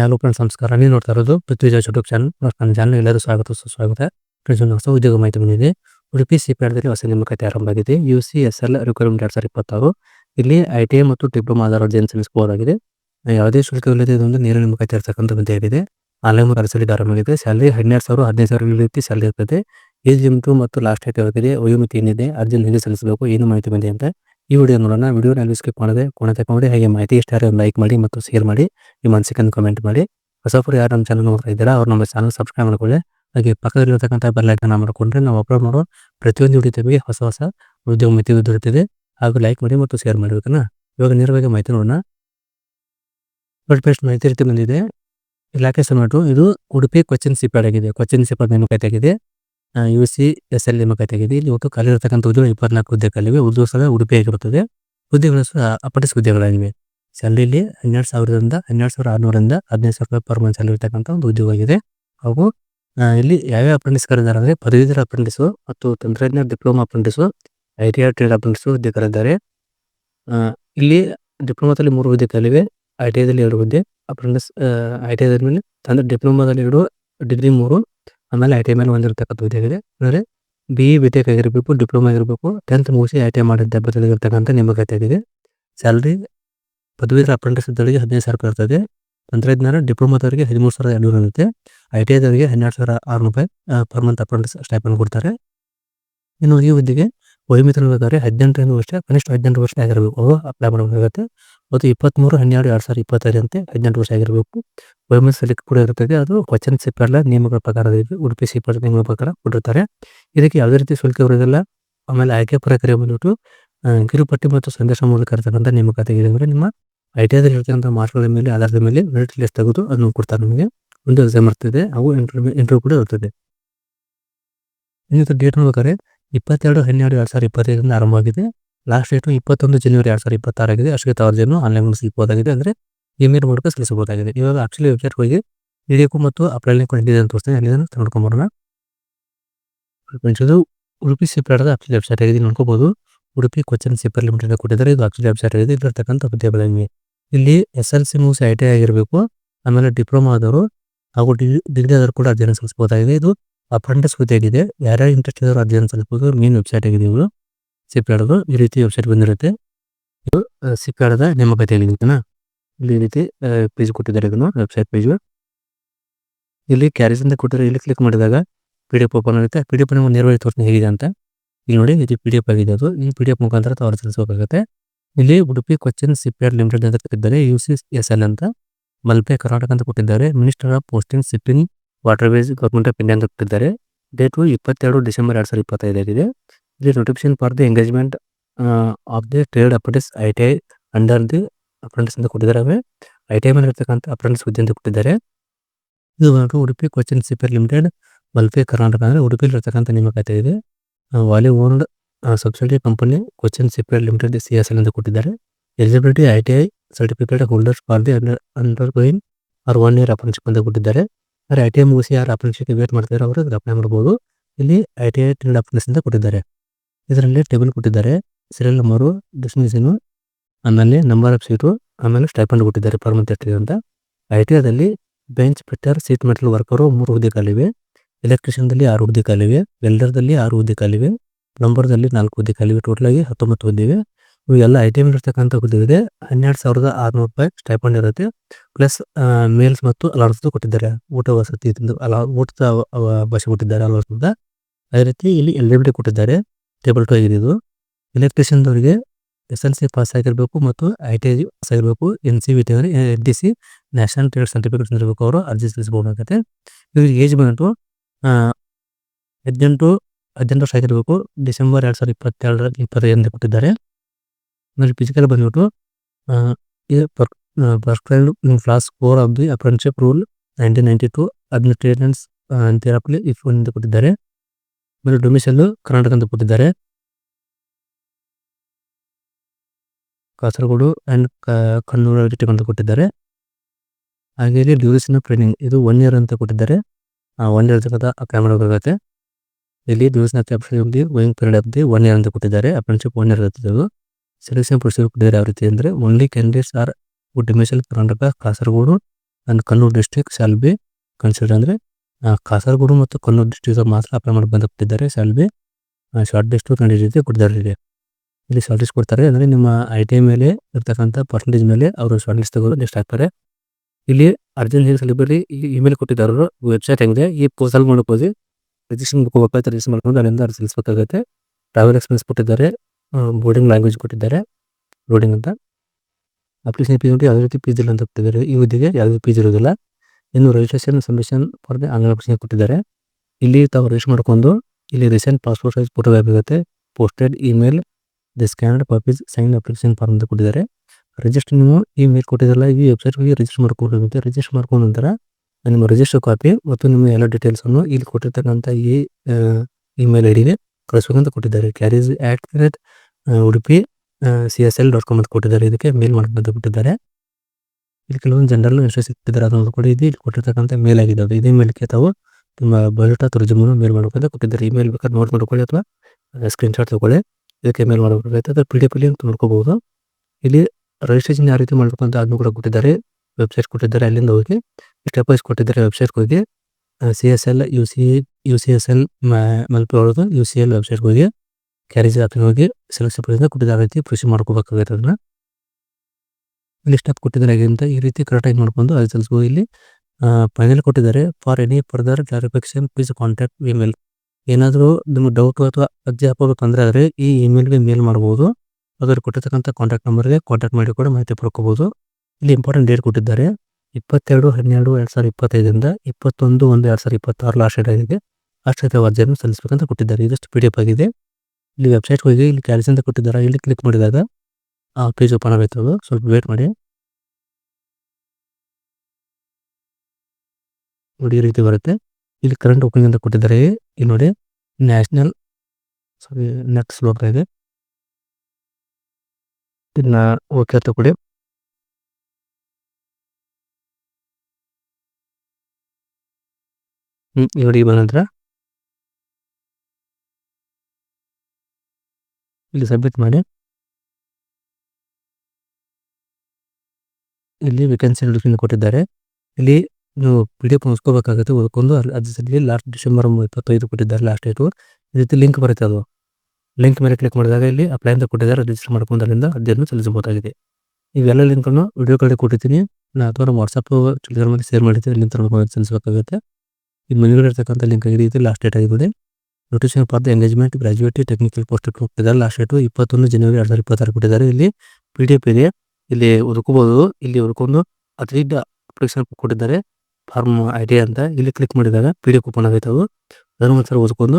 Hello friends ನಮಸ್ಕಾರ ನೀವು ನೋಡ್ತಾ ಇರೋದು ಪೃಥ್ವಿಜ ಯೂಟ್ಯೂಬ್ ಚಾನಲ್ ನನ್ನ ಚಾನಲ್ ಎಲ್ಲರೂ ಸ್ವಾಗತ, ಸುಸ್ವಾಗತ. ಫ್ರೆಂಡ್ಸ್ ಹೊಸ ಉದ್ಯೋಗ ಮಾಹಿತಿ ಬಂದಿದೆ. ಉಡುಪಿ ಸಿ ಪ್ಯಾಡ್ದಲ್ಲಿ ಹೊಸ ನೇಮಕಾತಿ ಆರಂಭ ಆಗಿದೆ. U C S L recruitment ಎರಡು ಸಾವಿರದ ಇಪ್ಪತ್ತಾರು ಇಲ್ಲಿ ಐ ಟಿ ಐ ಮತ್ತು ಡಿಪ್ಲೊಮಾ ಆಧಾರ ಅರ್ಜಿಯನ್ನು ಸಲ್ಲಿಸಬಹುದಾಗಿದೆ. ಯಾವುದೇ ಶುಲ್ಕವಿಲ್ಲದೆ ಇದೊಂದು ನೇರ ನೇಮಕಾತಿ ಇರತಕ್ಕಂಥ ಆಗಿದೆ. ಆನ್ಲೈನ್ ಮತ್ತು ಅರಸಲ್ಲಿ ಆರಂಭವಾಗಿದೆ ಸ್ಯಾಲರಿ ಹನ್ನೆರಡು ಸಾವಿರ, ಹದಿನೈದು ಸಾವಿರ ರೀತಿ ಸ್ಯಾಲರಿ ಇರ್ತದೆ. ಏಜ್ ಲಿಮಿಟು ಮತ್ತು ಲಾಸ್ಟ್ ಡೇಟ್ ಯಾವಾಗಿದೆ ವಯೋಮಿತಿ ಏನಿದೆ? ಅರ್ಜಿಯನ್ನು ಹೇಗೆ ಸಲ್ಲಿಸಬೇಕು? ಏನು ಮಾಹಿತಿ ಬಂದಿದೆ ಅಂತ ಈ ವಿಡಿಯೋ ನೋಡೋಣ. ವಿಡಿಯೋ ಅಲ್ಲಿ ಸ್ಕಿಪ್ ಮಾಡದೆ ಕೊನೆ ತಗೊಂಡು ನೋಡಿ ಹಾಗೆ ಮಾಹಿತಿ ಇಷ್ಟ ಲೈಕ್ ಮಾಡಿ ಮತ್ತು ಶೇರ್ ಮಾಡಿ ನಿಮ್ಮ ಅನಿಸಿಕೆ ಕಮೆಂಟ್ ಮಾಡಿ. ಹೊಸಬ್ರು ಯಾರು ನಮ್ಮ ಚಾನಲ್ ನೋಡ್ತಾ ಇದ್ದೀರಾ, ಅವ್ರು ನಮ್ಮ ಚಾನಲ್ ಸಬ್ಸ್ಕ್ರೈಬ್ ಮಾಡ್ಕೊಳ್ಳಿ. ಹಾಗೆ ಪಕ್ಕದಲ್ಲಿರತಕ್ಕಂಥ ಬೆಲ್ ಮಾಡಿಕೊಂಡ್ರೆ ನಾವು ಅಪ್ಲೋಡ್ ಮಾಡೋ ಪ್ರತಿಯೊಂದು ವಿಡಿಯೋ ತಮಗೆ ಹೊಸ ಹೊಸ ಉದ್ಯೋಗ ಮಿತಿ ದೊರೆತಿದೆ. ಹಾಗೂ ಲೈಕ್ ಮಾಡಿ ಮತ್ತು ಶೇರ್ ಮಾಡಬೇಕನ್ನ ಇವಾಗ ನೇರವಾಗಿ ಮಾಹಿತಿ ನೋಡೋಣ. ಫಸ್ಟ್ ಪೇಸ್ಟ್ ಮಾಹಿತಿ ರೀತಿ ಬಂದಿದೆ. ಇಲಾಖೆ ಸಮೇಟು ಇದು ಉಡುಪಿ ಕೊಚ್ಚಿನ್ ಸಿಪ್ಯಾಡ್ ಆಗಿದೆ. ಕೊಚ್ಚಿನ್ ಸಿಪಾಡ್ ನೇಮಕಾತಿ ಆಗಿದೆ ಯು ಸಿ ಎಸ್ ಎಲ್ ನೇಮಕಾತಿ ಆಗಿದೆ ಇಲ್ಲಿ ಒಟ್ಟು ಖಾಲಿ ಇರತಕ್ಕಂಥ ಉದ್ಯೋಗ ಇಪ್ಪತ್ನಾಲ್ಕು ಹುದ್ದೆ ಖಾಲಿವೆ ಉದ್ಯೋಗ ಸ್ಥಳ ಉಡುಪಿ ಆಗಿರುತ್ತದೆ ಹುದ್ದೆಗಳು ಸಹ ಅಪಟಿಸ್ ಹುದ್ದೆಗಳಾಗಿವೆ ಸ್ಯಾಲರಿಲಿ ಹನ್ನೆರಡು ಸಾವಿರದಿಂದ ಹನ್ನೆರಡು ಸಾವಿರ ಆರುನೂರರಿಂದ ಹದಿನೈದು ಸಾವಿರ ರೂಪಾಯಿ ಪರ್ ಮಂತ್ ಸ್ಯಾಲರಿ ಇರ್ತಕ್ಕಂಥ ಒಂದು ಉದ್ಯೋಗ ಆಗಿದೆ ಹಾಗೂ ಇಲ್ಲಿ ಯಾವ್ಯಾವ ಅಪ್ರೆಂಟಿಸ್ ಕರೆದಿದ್ದಾರೆ ಅಂದರೆ ಪದವೀಧರ ಅಪ್ರೆಂಟಿಸು ಮತ್ತು ತಂತ್ರಜ್ಞಾನ diploma apprentice, I T or trade apprentice ಹುದ್ದೆ ಕರೆದಿದ್ದಾರೆ ಇಲ್ಲಿ ಡಿಪ್ಲೊಮಾದಲ್ಲಿ ಮೂರು ಹುದ್ದೆ ಖಾಲಿವೆ ಐ ಟಿ ಐದಲ್ಲಿ ಎರಡು ಹುದ್ದೆ ಅಪ್ರೆಂಟಿಸ್ ಐ ಟಿ ಐದಲ್ಲಿ ಮೇಲೆ ತಂದ್ರೆ ಡಿಪ್ಲೊಮಾದಲ್ಲಿ ಎರಡು, ಡಿಗ್ರಿ ಮೂರು ಆಮೇಲೆ ಐ ಟಿ ಐ ಮೇಲೆ ಹೊಂದಿರತಕ್ಕಂಥ ಹುದ್ದೆ ಆಗಿದೆ ಅಂದರೆ ಬಿ ಇ ಬಿ ಟೆಕ್ ಆಗಿರಬೇಕು ಡಿಪ್ಲೊಮಾ ಆಗಿರಬೇಕು ಟೆಂತ್ ಮುಗಿಸಿ ಐ ಟಿ ಐ ಮಾಡಿದ್ದ ಅಭ್ಯರ್ಥಿಗಳಿರ್ತಕ್ಕಂಥ ನೇಮಕಾತಿ ಆಗಿದೆ ಸ್ಯಾಲ್ರಿ ಪದವೀಧರ ಅಪ್ರೆಂಟಿಸ್ ಇದ್ದವರಿಗೆ ಹದಿನೈದು ಸಾವಿರ ಇರ್ತದೆ. ತಂತ್ರಜ್ಞಾನ ಡಿಪ್ಲೊಮಾದವರಿಗೆ ಹದಿಮೂರು ಸಾವಿರದ ಎರಡುನೂರು ಇರುತ್ತೆ. ಐ ಟಿ ಐದವರಿಗೆ ಹನ್ನೆರಡು ಸಾವಿರ ಆರುನೂರು ರೂಪಾಯಿ ಪರ್ ಮಂತ್ ಅಪ್ರೆಂಟಿಸ್ ಸ್ಟೈಪನ್ ಕೊಡ್ತಾರೆ. ಇನ್ನು ಈ ಹುದ್ದೆಗೆ ವೈಮಿತ್ರ ಬೇಕಾದ್ರೆ ಹದಿನೆಂಟರಿಂದ ವರ್ಷ, ಕನಿಷ್ಠ ಹದಿನೆಂಟು ವರ್ಷ ಆಗಿರಬೇಕು. ಅವರು ಅಪ್ಲೈ ಮಾಡಬೇಕಾಗುತ್ತೆ. ಮತ್ತು ಇಪ್ಪತ್ತ್ಮೂರು ಹನ್ನೆರಡು, ಎರಡು ಸಾವಿರದ ಇಪ್ಪತ್ತೈದಂತೆ ಹದಿನೆಂಟು ವರ್ಷ ಆಗಿರಬೇಕು. ವೈಮನ್ ಸಲಿಕೆ ಕೂಡ ಇರುತ್ತದೆ. ಅದು ವಚನ ಸಿಪ್ಪಲ್ಲ ನಿಯಮಗಳ ಪ್ರಕಾರ ಉಡುಪಿ ಸಿಪ್ಪಲ್ ನಿಯಮಗಳ ಪ್ರಕಾರ ಕೊಟ್ಟಿರ್ತಾರೆ. ಇದಕ್ಕೆ ಯಾವುದೇ ರೀತಿ ಶುಲ್ಕ ಇರೋದಿಲ್ಲ ಆಮೇಲೆ ಆಯ್ಕೆ ಪ್ರಕ್ರಿಯೆ ಬಂದ್ಬಿಟ್ಟು ಕಿರುಪಟ್ಟಿ ಮತ್ತು ಸಂದೇಶ ಮೂಲಕ ಇರತಕ್ಕಂಥ ನೇಮಕಾತಿ ಅಂದರೆ ನಿಮ್ಮ ಐ ಟಿ ಐದಲ್ಲಿ ಇರ್ತಕ್ಕಂಥ ಮಾರ್ಕ್ಗಳ ಮೇಲೆ, ಆಧಾರದ ಮೇಲೆ ಮೆರಿಟ್ ಲಿಸ್ಟ್ ತೆಗೆದು ಅದನ್ನು ಕೊಡ್ತಾರೆ ನಿಮಗೆ. ಒಂದು ಎಕ್ಸಾಮ್ ಇರ್ತದೆ ಹಾಗೂ ಇಂಟರ್ವ್ಯೂ ಇಂಟರ್ವ್ಯೂ ಕೂಡ ಇರ್ತದೆ. ಇನ್ನೊಂದು ಡೇಟ್ ನೋಡ್ಬೇಕಾದ್ರೆ ಇಪ್ಪತ್ತೆರಡು, ಹನ್ನೆರಡು, ಎರಡು ಸಾವಿರದ ಇಪ್ಪತ್ತೈದರಿಂದ ಆರಂಭವಾಗಿದೆ. ಲಾಸ್ಟ್ ಡೇಟು ಇಪ್ಪತ್ತೊಂದು ಜನವರಿ ಎರಡು ಸಾವಿರದ ಇಪ್ಪತ್ತಾರಾಗಿದೆ. ಅಷ್ಟೇ ಅರ್ಜಿಯನ್ನು ಆನ್ಲೈನ್ ಮೂಲಕ ಸಿಗಬಹುದಾಗಿದೆ ಅಂದರೆ ಇಮೇಲ್ ಮೂಲಕ ಸಲ್ಲಿಸಬಹುದಾಗಿದೆ. ಇವಾಗ ಆಕ್ಚುಲಿ ವೆಬ್ಸೈಟ್ ಹೋಗಿ ಇದಕ್ಕೂ ಮತ್ತು ಅಪ್ಲೈ ಲಿಂಕ್ ಇದೆ ಅಂತ ತೋರಿಸ್ತೀನಿ ಅಲ್ಲಿ ನೋಡ್ಕೊಂಬರೋಣ ಇದು ಉಡುಪಿ ಸಿಪ್ರಾಡದ ಆಕ್ಚುಲಿ ವೆಬ್ಸೈಟ್ ಆಗಿದೆ. ನೋಡ್ಕೋಬಹುದು ಉಡುಪಿ ಕೊಚ್ಚನ್ ಸಿಪ್ಪರ್ ಲಿಮಿಟೆಡ್ ಕೊಟ್ಟಿದ್ದಾರೆ. ಇದು ಆಕ್ಚುಲಿ ವೆಬ್ಸೈಟ್ ಆಗಿದೆ. ಇಲ್ಲಿರ್ತಕ್ಕಂಥ ಹುದ್ದೆಗಳಿವೆ ಇಲ್ಲಿ ಎಸ್ ಎಲ್ ಸಿ ಮುಗಿಸಿ ಐ ಟಿ ಆಗಿರಬೇಕು. ಆಮೇಲೆ ಡಿಪ್ಲೊಮಾ ಆದವರು ಹಾಗೂ ಡಿಗ್ರಿ ಆದರೂ ಕೂಡ ಅರ್ಜಿಯನ್ನು ಸಲ್ಲಿಸಬಹುದಾಗಿದೆ. ಇದು ಅಪ್ರೆಂಟಿಸ್ ಹುದ್ದೆ ಆಗಿದೆ ಯಾರ್ಯಾರು ಇಂಟ್ರೆಸ್ಟ್ ಇದ್ದಾರೋ ಅರ್ಜಿಯನ್ನು ಸಲ್ಲಿಸಬಹುದು. ಮೇನ್ ವೆಬ್ಸೈಟ್ ಆಗಿದೆ ಇವರು ಸಿಪ್ರಾಡದು ಈ ರೀತಿ ವೆಬ್ಸೈಟ್ ಬಂದಿರುತ್ತೆ. ಇದು ಸಿಪ್ ಕಾರ್ಡ್ದ ಆಗಿದೆ ಓಕೆನಾ ಇಲ್ಲಿ ಈ ರೀತಿ ಪೇಜ್ ಕೊಟ್ಟಿದ್ದಾರೆ ಇದನ್ನು ವೆಬ್ಸೈಟ್ ಪೇಜ್ ಇಲ್ಲಿ ಕ್ಯಾರೇಜ್ ಅಂತ ಕೊಟ್ಟಿದ್ದಾರೆ, ಇಲ್ಲಿ ಕ್ಲಿಕ್ ಮಾಡಿದಾಗ ಪಿ ಡಿ ಎಫ್ ಓಪನ್ ಆಗುತ್ತೆ. ಪಿ ಡಿ ಎಫ್ ನಿಮಗೆ ನೇರವಾಗಿ ತೋರಿಸ್ತೀನಿ ಹೇಗಿದೆ ಅಂತ. ಇಲ್ಲಿ ನೋಡಿ, ಇದು ಪಿ ಡಿ ಎಫ್ ಆಗಿದೆ ಅದು. ಈ ಪಿ ಡಿ ಎಫ್ ಮುಖಾಂತರ ತಾವು ಇಲ್ಲಿ ಉಡುಪಿ ಕೊಚ್ಚಿನ್ ಸಿಪ್ಯಾರ್ಡ್ ಲಿಮಿಟೆಡ್ ಅಂತ ಕೊಟ್ಟಿದ್ದಾರೆ ಯು ಸಿ ಎಸ್ ಎಲ್ ಅಂತ. ಮಲ್ಪೆ ಕರ್ನಾಟಕ ಅಂತ ಕೊಟ್ಟಿದ್ದಾರೆ. Minister of posting shipping waterways government of India ಅಂತ ಕೊಟ್ಟಿದ್ದಾರೆ. ಡೇಟು ಇಪ್ಪತ್ತೆರಡು ಡಿಸೆಂಬರ್ ಎರಡು ಸಾವಿರದ ಇಪ್ಪತ್ತೈದು ಇಲ್ಲಿ notification for the engagement of the trade apprentice I T I under the apprentice ಅಂತ ಕೊಟ್ಟಿದ್ದಾರೆ ಐ ಟಿ ಐ ಮೇಲೆ ಇರ್ತಕ್ಕಂಥ ಅಪ್ರೆಂಟಿಸ್ ಹುದ್ದೆ ಕೊಟ್ಟಿದ್ದಾರೆ ಇದು ಬಂದು ಉಡುಪಿ ಕೊಚ್ಚಿನ್ ಸಿಪರ್ ಲಿಮಿಟೆಡ್ ಮಲ್ಪೆ ಕರ್ನಾಟಕ ಅಂದರೆ ಉಡುಪಿಲಿ ಇರ್ತಕ್ಕಂಥ ನೇಮಕಾತಿ ಇದೆ. Wholly owned subsidy company Cochin shipyard limited C S L ಅಂತ ಕೊಟ್ಟಿದ್ದಾರೆ. Eligibility I T I certificate holders for the under under going or one year apprenticeship ಅಂತ ಕೊಟ್ಟಿದ್ದಾರೆ. ಆದರೆ ಐ ಟಿ ಐ ಮುಗಿಸಿ ಯಾರು ಅಪ್ರೆಂಟಿಶಿಪ್ ವೇಟ್ ಮಾಡ್ತಾರೆ ಅವರು ಅಪ್ಲೈ ಮಾಡ್ಬೋದು. ಇಲ್ಲಿ I T I trade apprentice ಅಂತ ಕೊಟ್ಟಿದ್ದಾರೆ. ಇದರಲ್ಲಿ ಟೇಬಲ್ ಕೊಟ್ಟಿದ್ದಾರೆ. ಸೀರಿಯಲ್ ನಂಬರು ಡೆಸ್ಟಿನೇಷನು ಆಮೇಲೆ ನಂಬರ್ ಆಫ್ ಸೀಟು ಆಮೇಲೆ ಸ್ಟೈಪಂಡ್ ಕೊಟ್ಟಿದ್ದಾರೆ ಪರ್ ಮಂತ್ ಎಷ್ಟಿದೆ ಅಂತ. I T ಐದಲ್ಲಿ bench fitter sheet metal worker ಮೂರು ಹುದ್ದೆ ಎಲೆಕ್ಟ್ರಿಷಿಯನ್ ದಲ್ಲಿ ಆರು ಹುದ್ದೆ ವೆಲ್ಡರ್ ದಲ್ಲಿ ಆರು ಹುದ್ದೆ ಖಾಲಿವೆ. ಪ್ಲಂಬರ್ದಲ್ಲಿ ನಾಲ್ಕು ಹುದ್ದೆ ಖಾಲಿವೆ ಟೋಟಲ್ ಆಗಿ ಹತ್ತೊಂಬತ್ತು ಐ ಟಿ ಎಂ ಇರ್ತಕ್ಕಂಥ ಹುದ್ದೆ ಇದೆ ಹನ್ನೆರಡು ಸಾವಿರದ ಆರುನೂರು ರೂಪಾಯಿ ಸ್ಟೈಪಂಡ್ ಇರುತ್ತೆ. ಪ್ಲಸ್ ಮೇಲ್ಸ್ ಮತ್ತು ಅಲಾರ್ಸ್ ಕೊಟ್ಟಿದ್ದಾರೆ. ಊಟ ವಸತಿ ಊಟದ ಭಾಷೆ ಕೊಟ್ಟಿದ್ದಾರೆ ಅಲಾರ್ಸ್ ಅಂತ ಅದೇ ರೀತಿ ಇಲ್ಲಿ ಎಲಿಜಿಬಿಲಿಟಿ ಕೊಟ್ಟಿದ್ದಾರೆ. ಟೇಬಲ್ ಟು ಆಗಿದೆ ಇದು ಎಲೆಕ್ಟ್ರಿಷಿಯನ್ದವರಿಗೆ ಎಸ್ ಎಲ್ ಸಿ ಪಾಸ್ ಆಗಿರಬೇಕು ಮತ್ತು ಐ ಟಿ ಐ ಪಾಸ್ ಆಗಿರಬೇಕು N C V H D C, national trade certificates ಇರಬೇಕು ಅವರು ಅರ್ಜಿ ಸಲ್ಲಿಸಬಹುದಾಗುತ್ತೆ. ಇವ್ರಿಗೆ ಏಜ್ ಬಂದ್ಬಿಟ್ಟು ಹದಿನೆಂಟು ಹದಿನೆಂಟು ವರ್ಷ ಆಗಿರಬೇಕು. ಡಿಸೆಂಬರ್ ಎರಡು ಸಾವಿರದ ಇಪ್ಪತ್ತೆರಡರ, ಇಪ್ಪತ್ತೈದರಿಂದ ಕೊಟ್ಟಿದ್ದಾರೆ. ಆಮೇಲೆ ಫಿಸಿಕಲ್ ಬಂದ್ಬಿಟ್ಟು prescribe in class four of the apprenticeship rule nineteen ninety two administrations ಅಂತ ಕೊಟ್ಟಿದ್ದಾರೆ. ಆಮೇಲೆ ಡೊಮಿಸೈಲ್ ಕರ್ನಾಟಕ ಅಂತ ಕೊಟ್ಟಿದ್ದಾರೆ. ಕಾಸರಗೋಡು ಆ್ಯಂಡ್ ಕಣ್ಣೂರು ಡಿಸ್ಟಿಕ್ ಅಂತ ಕೊಟ್ಟಿದ್ದಾರೆ. ಹಾಗೆ ಇಲ್ಲಿ ಡ್ಯೂರೇಷನ್ ಆಫ್ ಟ್ರೈನಿಂಗ್ ಇದು ಒನ್ ಇಯರ್ ಅಂತ ಕೊಟ್ಟಿದ್ದಾರೆ. ಒನ್ ಇಯರ್ ತನಕ ಆ ಕ್ಯಾಮ್ರಾ ಬರುತ್ತೆ ಇಲ್ಲಿ duration of the going period the one year ಅಂತ ಕೊಟ್ಟಿದ್ದಾರೆ. ಅಪ್ರೆಂಟಿಶಿಪ್ ಒನ್ ಇಯರ್ ಇರ್ತದೆ ಅದು. ಸೆಲೆಕ್ಷನ್ ಪ್ರೊಸೀಜರ್ ಕೊಟ್ಟಿದ್ದಾರೆ ಯಾವ ರೀತಿ ಅಂದರೆ only candidates are domicile Karnataka, Kasaragod and Kannur district shall be consider ಅಂದ್ರೆ ಕಾಸರಗೋಡು ಮತ್ತು ಕನ್ನೂರು ಡಿಸ್ಟ್ರಿಕ್ಟ್ ಮಾತ್ರ ಅಪ್ಲೈ ಮಾಡಿ ಬಂದುಬಿಟ್ಟಿದ್ದಾರೆ ಶಾಲ್ ಬಿ ಶಾರ್ಟ್ ಲಿಸ್ಟ್ ರೀತಿ ಕೊಡ್ತಾರೆ ಇಲ್ಲಿ. ಶಾರ್ಟ್ ಲಿಸ್ಟ್ ಕೊಡ್ತಾರೆ. ಅಂದರೆ ನಿಮ್ಮ ಐ ಟಿ ಮೇಲೆ ಇರ್ತಕ್ಕಂಥ ಪರ್ಸೆಂಟೇಜ್ ಮೇಲೆ ಅವರು ಶಾರ್ಟ್ ಲಿಸ್ಟ್ ತಗೊಂಡು ಲಿಸ್ಟ್ ಹಾಕ್ತಾರೆ. ಇಲ್ಲಿ ಅರ್ಜೆಂಟ್ ಸೆಲೆಬ್ರಿಟಿ ಈ ಇಮೇಲ್ ಕೊಟ್ಟಿದ್ದಾರೆ ವೆಬ್ಸೈಟ್ ಹೆಂಗಿದೆ? ಈ ಪೋಸ್ಟಲ್ ಮಾಡ್ಕೋದು ರಿಜಿಸ್ಟ್ರೇಷನ್ ಮಾಡ್ಕೋಬೇಕಾಗುತ್ತೆ ರಿಜಿಸ್ಟರ್ ಮಾಡ್ಕೊಂಡು ಅಲ್ಲಿಂದ ಅರ್ಜಿ ಸಲ್ಲಿಸಬೇಕಾಗುತ್ತೆ ಟ್ರಾವೆಲ್ ಎಕ್ಸ್ಪೆನ್ಸ್ ಕೊಟ್ಟಿದ್ದಾರೆ. ಬೋರ್ಡಿಂಗ್ ಲ್ಯಾಂಗ್ವೇಜ್ ಕೊಟ್ಟಿದ್ದಾರೆ. ಲೋಡಿಂಗ್ ಅಂತ. ಅಪ್ಲಿಕೇಶನ್ ಫೀಸ್ ನೋಡಿ ಯಾವುದೇ ರೀತಿ ಫೀಸ್ ಇಲ್ಲ ಅಂತ ಕೊಟ್ಟಿದ್ದಾರೆ. ಈ ಹುದ್ದೆಗೆ ಯಾವುದೇ ಫೀಸ್ ಇರೋದಿಲ್ಲ. ಇನ್ನು registration submission for the online application ಕೊಟ್ಟಿದ್ದಾರೆ. ಇಲ್ಲಿ ತಾವು ರಿಜಿಸ್ಟರ್ ಮಾಡ್ಕೊಂಡು ಇಲ್ಲಿ ರೀಸೆಂಟ್ ಪಾಸ್ಪೋರ್ಟ್ ಸೈಜ್ ಫೋಟೋ ಬೇಕಾಗುತ್ತೆ. Posted email the scanned copies sign application form ಅಂತ ಕೊಟ್ಟಿದ್ದಾರೆ. ರಿಜಿಸ್ಟರ್ ನೀವು ಈ ಮೇಲ್ ಈ ವೆಬ್ಸೈಟ್ ಹೋಗಿ ರಿಜಿಸ್ಟರ್ ಮಾಡ್ಕೊಬೇಕಾಗುತ್ತೆ ರಿಜಿಸ್ಟರ್ ಮಾಡ್ಕೊಂಡ ನಂತರ ನಿಮ್ಮ ರಿಜಿಸ್ಟರ್ ಕಾಪಿ ಮತ್ತು ನಿಮ್ಮ ಎಲ್ಲ ಡೀಟೇಲ್ಸ್ ಅನ್ನು ಇಲ್ಲಿ ಕೊಟ್ಟಿರ್ತಕ್ಕಂಥ ಈ ಇಮೇಲ್ ಐ ಡಿಗೆ ಕಳಿಸ್ಬೇಕಂತ ಕೊಟ್ಟಿದ್ದಾರೆ. Careers at Udupi C S L dot com ಅಂತ ಕೊಟ್ಟಿದ್ದಾರೆ. ಇದಕ್ಕೆ ಮೇಲ್ ಮಾಡ್ಕೊಂತ ಕೊಟ್ಟಿದ್ದಾರೆ ಇಲ್ಲಿ ಕೆಲವೊಂದು ಜನರಲ್ ಎಷ್ಟು ಸಿಗ್ತಿದ್ದಾರೆ. ಅದನ್ನು ಕೂಡ ಇದು. ಇಲ್ಲಿ ಕೊಟ್ಟಿರ್ತಕ್ಕಂಥ ಮೇಲ್ ಆಗಿದೆ ಅದು ಇದೇ ಮೇಲ್ಗೆ ತಾವು ನಿಮ್ಮ ಬಜೆಟ್ ಅಥವಾ ರಿಜ್ಯೂಮನ್ನು ಮೇಲ್ ಮಾಡ್ಬೇಕಂತ ಕೊಟ್ಟಿದ್ದಾರೆ. ಇಮೇಲ್ ಬೇಕಾದ್ರೆ ನೋಟ್ ಮಾಡ್ಕೊಳ್ಳಿ ಅಥವಾ ಸ್ಕ್ರೀನ್ ಶಾಟ್ ತಗೊಳ್ಳಿ. ಇದಕ್ಕೆ ಮೇಲ್ ಮಾಡಬೇಕಾಗುತ್ತೆ ಅಥವಾ ಪಿ ಡಿ ಎಫ್ ಅಂತ ನೋಡ್ಕೋಬಹುದು. ಇಲ್ಲಿ ರಿಜಿಸ್ಟ್ರೇಷನ್ ಯಾವ ರೀತಿ ಮಾಡಬೇಕು ಅಂತ ಅದನ್ನು ಕೂಡ ಕೊಟ್ಟಿದ್ದಾರೆ. ವೆಬ್ಸೈಟ್ ಕೊಟ್ಟಿದ್ದಾರೆ. ಅಲ್ಲಿಂದ ಹೋಗಿ ಸ್ಟೆಪ್ ವೈಸ್ ಕೊಟ್ಟಿದ್ದಾರೆ ವೆಬ್ಸೈಟ್ ಹೋಗಿ C S L U C U C S L Malpe U C L ವೆಬ್ಸೈಟ್ಗೆ ಹೋಗಿ ಕ್ಯಾರೇಜ್ ಆಪ್ಷನ್ ಹೋಗಿ ಸೆಲೆಕ್ಷನ್ ಕೊಟ್ಟಿದ್ದಾರೆ ರೀತಿ ಪ್ರೊಸೀಜ್ ಮಾಡ್ಕೋಬೇಕಾಗುತ್ತೆ ಅದನ್ನ. ಇಲ್ಲಿ ಆಫ್ ಕೊಟ್ಟಿದ್ದಾರೆ ಹೇಗೆ ಈ ರೀತಿ ಕರೆಕ್ಟಾಗಿ ನೋಡ್ಕೊಂಡು ಅದು ಸಲ್ಲಿಸ್ಬೋದು ಇಲ್ಲಿ ಫೈನಲ್ ಕೊಟ್ಟಿದ್ದಾರೆ. For any further clarification please contact email ಏನಾದರೂ ನಿಮ್ಗೆ ಡೌಟ್ ಅಥವಾ ಅರ್ಜಿ ಹಾಕೋಬೇಕಂದ್ರೆ ಆದರೆ ಈ ಇಮೇಲ್ಗೆ ಮೇಲ್ ಮಾಡ್ಬೋದು. ಅದರ ಕೊಟ್ಟಿರ್ತಕ್ಕಂಥ ಕಾಂಟ್ಯಾಕ್ಟ್ ನಂಬರ್ಗೆ ಕಾಂಟ್ಯಾಕ್ಟ್ ಮಾಡಿ ಕೂಡ ಮಾಹಿತಿ ಪಡ್ಕೋಬೋದು. ಇಲ್ಲಿ ಇಂಪಾರ್ಟೆಂಟ್ ಡೇಟ್ ಕೊಟ್ಟಿದ್ದಾರೆ. ಇಪ್ಪತ್ತೆರಡು, ಹನ್ನೆರಡು, ಎರಡು ಸಾವಿರದ ಇಪ್ಪತ್ತೈದರಿಂದ ಇಪ್ಪತ್ತೊಂದು, ಒಂದು, ಎರಡು ಸಾವಿರದ ಇಪ್ಪತ್ತಾರು ಲಾಸ್ಟ್ ಡೇಟ್ ಆಗಿದೆ. ಅಷ್ಟೇ ಅರ್ಜಿಯನ್ನು ಸಲ್ಲಿಸಬೇಕಂತ ಕೊಟ್ಟಿದ್ದಾರೆ. ಇದಷ್ಟು ಪಿ ಡಿ ಎಫ್ ಆಗಿದೆ. ಇಲ್ಲಿ ವೆಬ್ಸೈಟ್ ಹೋಗಿ ಇಲ್ಲಿ ಕ್ಯಾಲಿಸ್ ಅಂತ ಕೊಟ್ಟಿದ್ದಾರೆ. ಇಲ್ಲಿ ಕ್ಲಿಕ್ ಮಾಡಿದಾಗ ಆ ಪೇಜ್ ಓಪನ್ ಆಗುತ್ತೆ ಅದು. ಸ್ವಲ್ಪ ವೇಟ್ ಮಾಡಿ. ನೋಡಿ ಈ ರೀತಿ ಬರುತ್ತೆ. ಇಲ್ಲಿ ಕರೆಂಟ್ ಓಪನಿಂಗ್ ಅಂತ ಕೊಟ್ಟಿದ್ದಾರೆ. ಇಲ್ಲಿ ನೋಡಿ ನ್ಯಾಷನಲ್ ಸಾರಿ ನೆಟ್ ಸ್ಲೋ ಆಗ್ತಾ ಇದೆ. ಇದನ್ನ ಓಕೆ ಅಂತ ಕೊಡಿ. ಹ್ಮ್ ನೋಡಿ ಬಂದ ನಂತರ. ಇಲ್ಲಿ ಸಬ್ಮಿಟ್ ಮಾಡಿ. ಇಲ್ಲಿ ವೇಕೆನ್ಸಿ ನೋಟಿಫಿಕೇಶನ್ ಕೊಟ್ಟಿದ್ದಾರೆ. ಇಲ್ಲಿ ನೀವು ಪಿ ಡಿ ಎಫ್ ಮುಗಿಸ್ಕೋಬೇಕಾಗುತ್ತೆ ಓದ್ಕೊಂಡು ಅರ್ಜಿಸಲ್ಲಿ ಲಾಸ್ಟ್ ಡಿಸೆಂಬರ್ ಇಪ್ಪತ್ತೈದು ಕೊಟ್ಟಿದ್ದಾರೆ ಲಾಸ್ಟ್ ಡೇಟು ಈ ರೀತಿ ಲಿಂಕ್ ಬರುತ್ತೆ ಅದು. ಲಿಂಕ್ ಮೇಲೆ ಕ್ಲಿಕ್ ಮಾಡಿದಾಗ ಇಲ್ಲಿ ಅಪ್ಲೈ ಅಂತ ಕೊಟ್ಟಿದ್ದಾರೆ. ರಿಜಿಸ್ಟರ್ ಮಾಡ್ಕೊಂಡ್ರಿಂದ ಅದನ್ನು ಸಲ್ಲಿಸಬಹುದಾಗಿದೆ. ಇವೆಲ್ಲ ಲಿಂಕನ್ನು ವಿಡಿಯೋ ಕಡೆ ಕೊಟ್ಟಿದ್ದೀನಿ. ನಾನು ಅಥವಾ ನಮ್ಮ ವಾಟ್ಸಪ್ ಟೆಲಿಗ್ರಾಮ್ ಮೇಲೆ ಶೇರ್ ಮಾಡಿದ್ದೀನಿ ಲಿಂಕ್ ಸಲ್ಲಿಸಬೇಕಾಗುತ್ತೆ. ಇದು ಮುಂದೆ ಇರ್ತಕ್ಕಂಥ ಲಿಂಕ್ ಆಗಿದೆ ಇದು ಲಾಸ್ಟ್ ಡೇಟ್ ಆಗಿದೆ. Notification for engagement graduate technical post ಕೊಟ್ಟಿದ್ದಾರೆ ಲಾಸ್ಟ್ ಡೇಟು ಇಪ್ಪತ್ತೊಂದು ಜನವರಿ ಎರಡು ಸಾವಿರದ ಇಪ್ಪತ್ತಾರು ಕೊಟ್ಟಿದ್ದಾರೆ. ಇಲ್ಲಿ ಪಿ ಡಿ ಎಫ್ ಇದೆ. ಇಲ್ಲಿ ಹುಡುಕಬಹುದು. ಇಲ್ಲಿ ಹುಡ್ಕೊಂಡು ಹದಿನೈದು ಅಪ್ಲಿಕೇಶನ್ ಕೊಟ್ಟಿದ್ದಾರೆ. ಫಾರ್ಮ್ ಐಡಿ ಅಂತ ಇಲ್ಲಿ ಕ್ಲಿಕ್ ಮಾಡಿದಾಗ ಪಿ ಡಿ ಎಫ್ ಓಪನ್ ಆಗೈತೆ ಅವು ಅದನ್ನು ಒಂದ್ಸಲ ಓದ್ಕೊಂಡು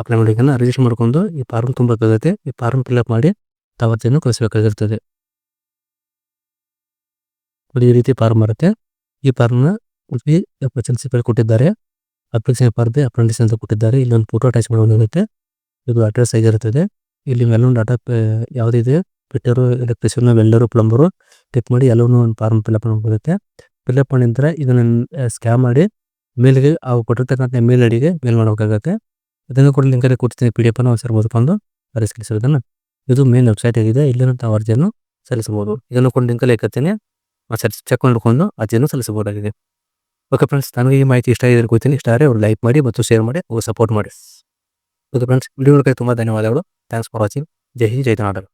ಅಪ್ಲೈ ಮಾಡಿಕೊಂಡು ರಿಜಿಸ್ಟರ್ ಮಾಡ್ಕೊಂಡು ಈ ಫಾರ್ಮ್ ತುಂಬಬೇಕಾಗುತ್ತೆ ಈ ಫಾರ್ಮ್ ಫಿಲ್ಅಪ್ ಮಾಡಿ ತಾವತಿಯನ್ನು ಕಳಿಸಬೇಕಾಗಿರ್ತದೆ. ಈ ರೀತಿ ಫಾರ್ಮ್ ಬರುತ್ತೆ. ಈ ಫಾರ್ಮ್ನ ಉಡುಪಿ ಪ್ರಿನ್ಸಿಪಲ್ ಕೊಟ್ಟಿದ್ದಾರೆ. ಅಪ್ಲಿಕೇಶನ್ ಫಾರ್ದೆ ಅಪ್ರೆಂಟಿಸ್ ಅಂತ ಕೊಟ್ಟಿದ್ದಾರೆ. ಇಲ್ಲೊಂದು ಫೋಟೋ ಅಟ್ಯಾಚ್ ಮಾಡೋದಿರುತ್ತೆ ಇದು ಅಡ್ರೆಸ್ ಸೈಜ್ ಇರುತ್ತದೆ ಇಲ್ಲಿ ಮೇಲೊಂದು ಡಾಟಾ ಯಾವುದಿದೆ? Fitter electrician welder plumber tick ಮಾಡಿ ಎಲ್ಲವನ್ನೂ ಒಂದು ಫಾರ್ಮ್ ಫಿಲ್ಅಪ್ ಮಾಡಬೇಕಾಗುತ್ತೆ ಫಿಲ್ಅಪ್ ಅಪ್ ಮಾಡಿದ್ರೆ ಇದನ್ನ ಸ್ಕ್ಯಾನ್ ಮಾಡಿ ಮೇಲ್ಗೆ ಅವು ಕೊಟ್ಟಿರ್ತಕ್ಕಂಥ ಮೇಲ್ ಅಡಿಗೆ ಮೇಲ್ ಮಾಡಬೇಕಾಗುತ್ತೆ. ಅದನ್ನು ಕೂಡ ಲಿಂಕಲ್ಲಿ ಕೊಡ್ತೀನಿ ಪಿ ಡಿ ಎಫ್ ಅನ್ನು ಒಂದ್ಸರಿ ಓದ್ಕೊಂಡು ಪರಿಶೀಲಿಸೋದನ್ನು ಇದು ಮೇನ್ ವೆಬ್ಸೈಟ್ ಆಗಿದೆ, ಇಲ್ಲಿ ತಾವು ಅರ್ಜಿಯನ್ನು ಸಲ್ಲಿಸಬಹುದು. ಇದನ್ನು ಕೂಡ ಲಿಂಕಲ್ಲಿ ಹಾಕತ್ತೀನಿ ಸರ್ ಚೆಕ್ ಮಾಡ್ಕೊಂಡು ಅರ್ಜಿಯನ್ನು ಸಲ್ಲಿಸಬಹುದಾಗಿದೆ. ಓಕೆ ಫ್ರೆಂಡ್ಸ್ ನನಗೆ ಈ ಮಾಹಿತಿ ಇಷ್ಟ ಆಗಿದೆ ಗೊತ್ತೀನಿ ಇಷ್ಟ ಆದರೆ ಅವ್ರು ಲೈಕ್ ಮಾಡಿ ಮತ್ತು ಶೇರ್ ಮಾಡಿ ಅವ್ರು ಸಪೋರ್ಟ್ ಮಾಡಿ. ಓಕೆ ಫ್ರೆಂಡ್ಸ್ ವಿಡಿಯೋ ತುಂಬ ಧನ್ಯವಾದಗಳು. ಥ್ಯಾಂಕ್ಸ್ ಫಾರ್ ವಾಚಿಂಗ್ ಜೈ ಜೈ ಕರ್ನಾಟಕ